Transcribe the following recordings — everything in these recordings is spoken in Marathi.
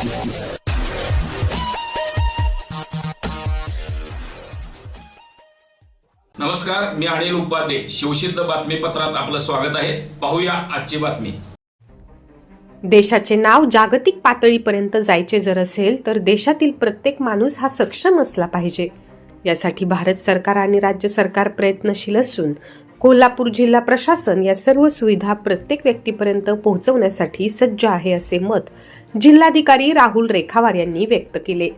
नमस्कार मी अनिल उपाध्ये शिवसिद्ध बातमीपत्रात आपलं स्वागत आहे. पाहूया आजची बातमी. देशाचे नाव जागतिक पातळीपर्यंत जायचे जर असेल तर देशातील प्रत्येक माणूस हा सक्षम असला पाहिजे. यासाठी भारत सरकार आणि राज्य सरकार प्रयत्नशील असून कोल्हापूर जिल्हा प्रशासन या सर्व सुविधा प्रत्येक व्यक्तीपर्यंत पोहोचवण्यासाठी सज्ज आहे असे मत जिल्हाधिकारी राहुल रेखावार यांनी व्यक्त केले.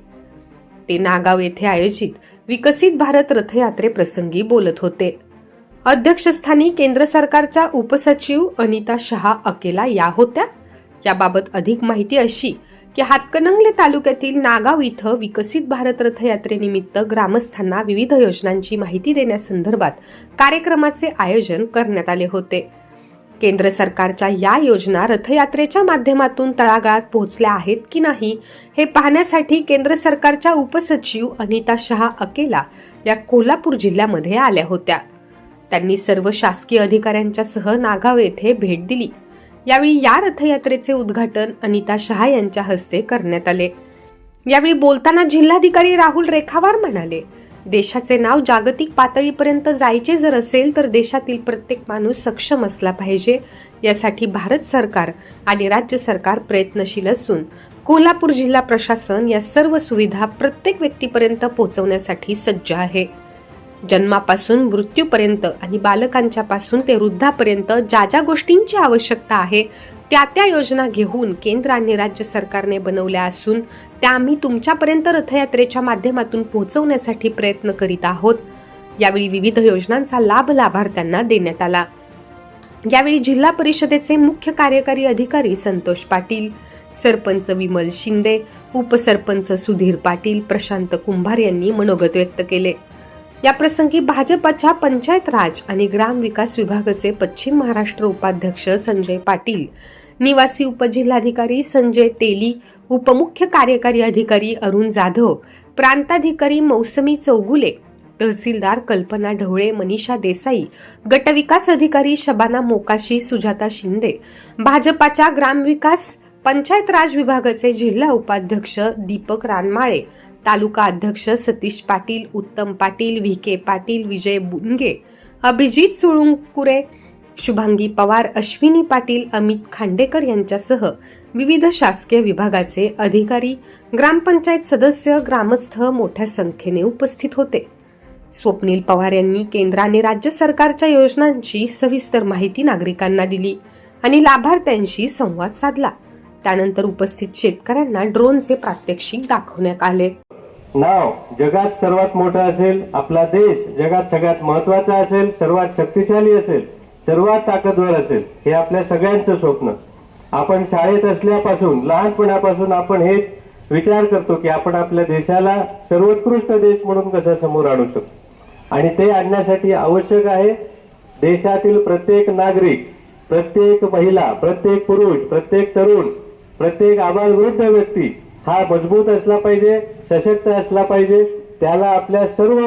ते नागाव येथे आयोजित विकसित भारत रथयात्रेप्रसंगी बोलत होते. अध्यक्षस्थानी केंद्र सरकारच्या उपसचिव अनिता शहा अकेला या होत्या. याबाबत अधिक माहिती अशी की हातकणंगले तालुक्यातील नागाव इथं विकसित भारत रथयात्रेनिमित्त ग्रामस्थांना विविध योजनांची माहिती देण्यासंदर्भात कार्यक्रमाचे आयोजन करण्यात आले होते. केंद्र सरकारच्या या योजना रथयात्रेच्या माध्यमातून तळागाळात पोहोचल्या आहेत की नाही हे पाहण्यासाठी केंद्र सरकारच्या उपसचिव अनिता शहा अकेला या कोल्हापूर जिल्ह्यामध्ये आल्या होत्या. त्यांनी सर्व शासकीय अधिकाऱ्यांच्यासह नागाव येथे भेट दिली. यावेळी या रथयात्रेचे उद्घाटन अनिता शहा यांच्या हस्ते करण्यात आले. यावेळी बोलताना जिल्हाधिकारी राहुल रेखावार म्हणाले देशाचे नाव जागतिक पातळीपर्यंत जायचे जर असेल तर देशातील प्रत्येक माणूस सक्षम असला पाहिजे. यासाठी भारत सरकार आणि राज्य सरकार प्रयत्नशील असून कोल्हापूर जिल्हा प्रशासन या सर्व सुविधा प्रत्येक व्यक्तीपर्यंत पोहोचवण्यासाठी सज्ज आहे. जन्मापासून मृत्यूपर्यंत आणि बालकांच्या पासून ते वृद्धापर्यंत ज्या ज्या गोष्टींची आवश्यकता आहे त्या त्या योजना घेऊन केंद्र आणि राज्य सरकारने बनवल्या असून त्या आम्ही तुमच्यापर्यंत रथयात्रेच्या माध्यमातून पोहोचवण्यासाठी प्रयत्न करीत आहोत. यावेळी विविध योजनांचा लाभ लाभार्थ्यांना देण्यात आला. यावेळी जिल्हा परिषदेचे मुख्य कार्यकारी अधिकारी संतोष पाटील सरपंच विमल शिंदे उपसरपंच सुधीर पाटील प्रशांत कुंभार यांनी मनोगत व्यक्त केले. या प्रसंगी भाजपच्या पंचायत राज आणि ग्राम विकास विभागाचे पश्चिम महाराष्ट्र उपाध्यक्ष संजय पाटील निवासी उपजिल्हाधिकारी संजय तेली उपमुख्य कार्यकारी अधिकारी अरुण जाधव प्रांताधिकारी मौसमी चौगुले तहसीलदार कल्पना ढवळे मनीषा देसाई गटविकास अधिकारी शबाना मोकाशी सुजाता शिंदे भाजपाच्या ग्रामविकास पंचायत राज विभागाचे जिल्हा उपाध्यक्ष दीपक रानमाळे तालुका अध्यक्ष सतीश पाटील उत्तम पाटील व्ही के पाटील विजय बुंगे अभिजित सुळुंकुरे शुभांगी पवार अश्विनी पाटील अमित खांडेकर यांच्यासह विविध शासकीय विभागाचे अधिकारी ग्रामपंचायत सदस्य ग्रामस्थ मोठ्या संख्येने उपस्थित होते. स्वप्नील पवार यांनी केंद्र आणि राज्य सरकारच्या योजनांची सविस्तर माहिती नागरिकांना दिली आणि लाभार्थ्यांशी संवाद साधला. त्यानंतर उपस्थित शेतकऱ्यांना ड्रोनचे प्रात्यक्षिक दाखवण्यात आले. नाव जगात सर्वात मोठा असेल आपला देश जगात सगळ्यात महत्त्वाचा असेल सर्वात शक्तिशाली असेल सर्वात ताकदवर असेल हे आपल्या सगळ्यांचं स्वप्न. आपण शाळेत असल्यापासून लहानपणापासून आपण हेच विचार करतो की आपण आपल्या देशाला सर्वोत्कृष्ट देश म्हणून कसा समोर आणू शकतो. आणि ते आणण्यासाठी आवश्यक आहे देशातील प्रत्येक नागरिक प्रत्येक महिला प्रत्येक पुरुष प्रत्येक तरुण प्रत्येक आबालवृद्ध व्यक्ती हा मजबूत असला पाहिजे सशक्त असला पाहिजे. त्याला आपल्या सर्व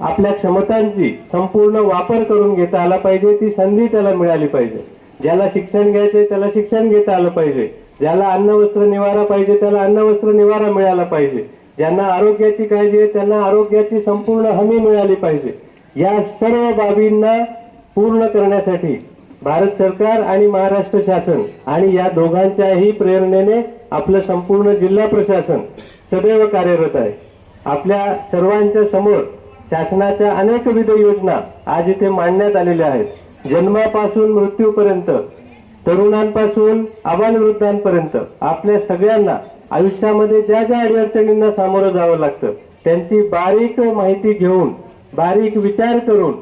आपल्या क्षमतांची संपूर्ण वापर करून घेता आला पाहिजे. ती संधी त्याला मिळाली पाहिजे. ज्याला शिक्षण घ्यायचे त्याला शिक्षण घेता आलं पाहिजे. ज्याला अन्न वस्त्र निवारा पाहिजे त्याला अन्न वस्त्र निवारा मिळाला पाहिजे. ज्यांना आरोग्याची काळजी आहे त्यांना आरोग्याची संपूर्ण हमी मिळाली पाहिजे. या सर्व बाबींना पूर्ण करण्यासाठी भारत सरकार आणि महाराष्ट्र शासन आणि या दोघांच्याही प्रेरणेने आपलं संपूर्ण जिल्हा प्रशासन सदैव कार्यरत आहे. आपल्या सर्वांच्या समोर शासनाच्या अनेकविध योजना आज इथे मांडण्यात आलेल्या आहेत. जन्मापासून मृत्यूपर्यंत तरुणांपासून आबालवृद्धांपर्यंत आपल्या सगळ्यांना आयुष्यामध्ये ज्या ज्या अडचणींना सामोरं जावं लागतं त्यांची बारीक माहिती घेऊन बारीक विचार करून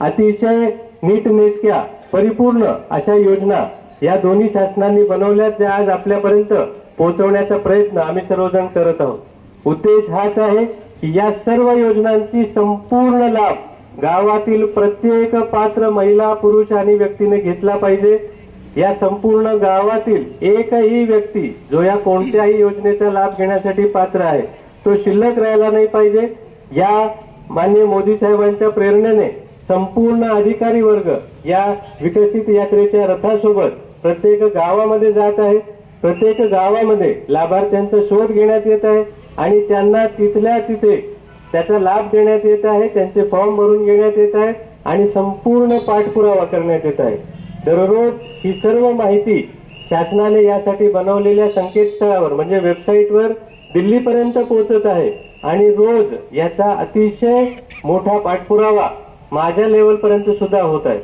अतिशय नीटनेटक्या परिपूर्ण अशा योजना या दोन्ही शासनांनी बनवल्या त्या आज आपल्यापर्यंत पोहोचवण्याचा प्रयत्न आम्ही सर्वजण करत आहोत. उद्देश हाच आहे की या सर्व योजनांची संपूर्ण लाभ गावातील प्रत्येक पात्र महिला पुरुष आणि व्यक्तीने घेतला पाहिजे. या संपूर्ण गावातील एकही व्यक्ती जो या कोणत्याही योजनेचा लाभ घेण्यासाठी पात्र आहे तो शिल्लक राहायला नाही पाहिजे. या माननीय मोदी साहेबांच्या प्रेरणेने संपूर्ण अधिकारी वर्ग या विकसित यात्रेच्या रथासोबत प्रत्येक गावामध्ये जात आहे प्रत्येक गावामध्ये लाभार्थ्यांचा शोध घेण्यात येत आहे आणि त्यांना तिथल्या तिथे त्याचा लाभ देण्यात येत आहे. त्यांचे फॉर्म भरून घेण्यात येत आहे आणि संपूर्ण पाठपुरावा करण्यात येत आहे. दररोज ही सर्व माहिती शासनाने यासाठी बनवलेल्या संकेतस्थळावर म्हणजे वेबसाईटवर दिल्लीपर्यंत पोहोचत आहे आणि रोज याचा अतिशय मोठा पाठपुरावा माझ्या लेवलपर्यंत सुद्धा होत आहे.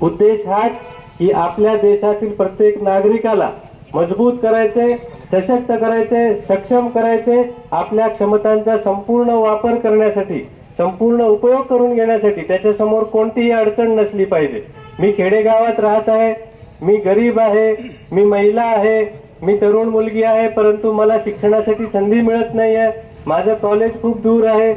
उद्देश हाच की आपल्या देशातील प्रत्येक नागरिकाला मजबूत करायचे सशक्त करायचे सक्षम करायचे आपल्या क्षमतांचा संपूर्ण वापर करण्यासाठी संपूर्ण उपयोग करून घेण्यासाठी त्याच्यासमोर कोणतीही अडचण नसली पाहिजे. मी खेडेगावात राहत आहे मी गरीब आहे मी महिला आहे मी तरुण मुलगी आहे परंतु मला शिक्षणासाठी संधी मिळत नाही आहे माझं कॉलेज खूप दूर आहे.